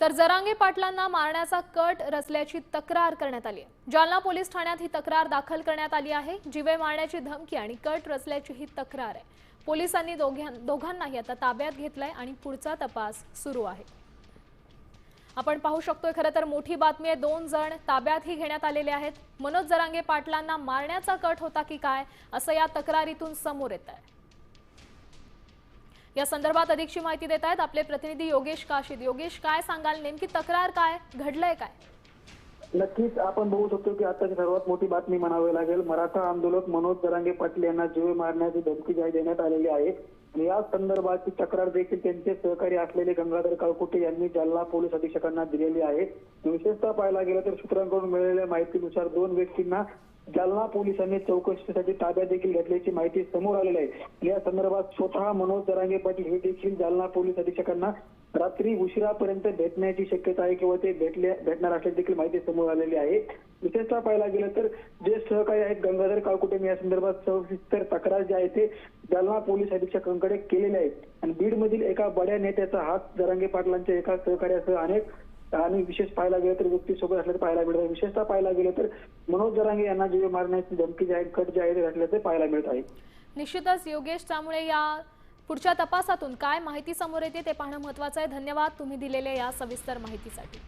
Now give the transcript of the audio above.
तर जरांगे पाटलांना मारण्याचा कट रचल्याची तक्रार करण्यात आली आहे. जालना पोलीस ठाण्यात ही तक्रार दाखल करण्यात आली आहे. जीवे मारण्याची धमकी आणि कट रचल्याची ही तक्रार आहे. पोलिसांनी दोघां दोघांनाही आता ताब्यात घेतलाय आणि पुढचा तपास सुरू आहे. आपण पाहू शकतोय खरं तर मोठी बातमी आहे. दोन जण ताब्यातही घेण्यात आलेले आहेत. मनोज जरांगे पाटलांना मारण्याचा कट होता की काय असं या तक्रारीतून समोर येत आहे. या संदर्भात अधिकची माहिती देत आहेत आपले प्रतिनिधी योगेश काशीद. योगेश काय सांगाल? नेमकी तक्रार काय? घडलंय काय? नक्कीच आपण बघू शकतो की आताची सर्वात मोठी बातमी म्हणावी लागेल मराठा आंदोलक मनोज दरांगे पाटील यांना जीव मारण्याची धमकी जाहीर देण्यात आलेली आहे. आणि या संदर्भाची तक्रार देखील त्यांचे सहकारी असलेले गंगाधर काळकुटे यांनी जालना पोलीस अधीक्षकांना दिलेली आहे. विशेषतः पाहायला गेलं तर सूत्रांकडून मिळालेल्या माहितीनुसार दोन व्यक्तींना जालना पोलिसांनी चौकशीसाठी ताब्यात देखील घेतल्याची माहिती समोर आलेली आहे. या संदर्भात स्वतः मनोज दरांगे पाटील हे देखील जालना पोलीस अधीक्षकांना रात्री उशिरापर्यंत भेटण्याची शक्यता आहे किंवा ते भेटले भेटणार असल्याची देखील माहिती समोर आलेली आहे. विशेषतः पाहायला गेलं तर जे सहकारी आहेत गंगाधर काळकुटे या संदर्भात सविस्तर तक्रार जे आहे ते जालना पोलीस अधीक्षकांकडे केलेले आहेत आणि बीडमधील एका बड्या नेत्याचा हात जरांगे पाटलांच्या एका सहकार्यासह अनेक आणि विशेष पाहायला गेलं तर व्यक्तीसोबत असल्याचं पाहायला मिळत आहे. विशेषतः पाहायला गेलं तर मनोज जरांगे यांना जीव मारण्याची धमकी जी आहे कट जे आहे ते घातल्याचं पाहायला मिळत आहे. निश्चितच योगेश त्यामुळे या पुढच्या तपासातून काय माहिती समोर येते ते पाहणं महत्वाचं आहे. धन्यवाद. तुम्ही दिलेल्या या सविस्तर माहितीसाठी.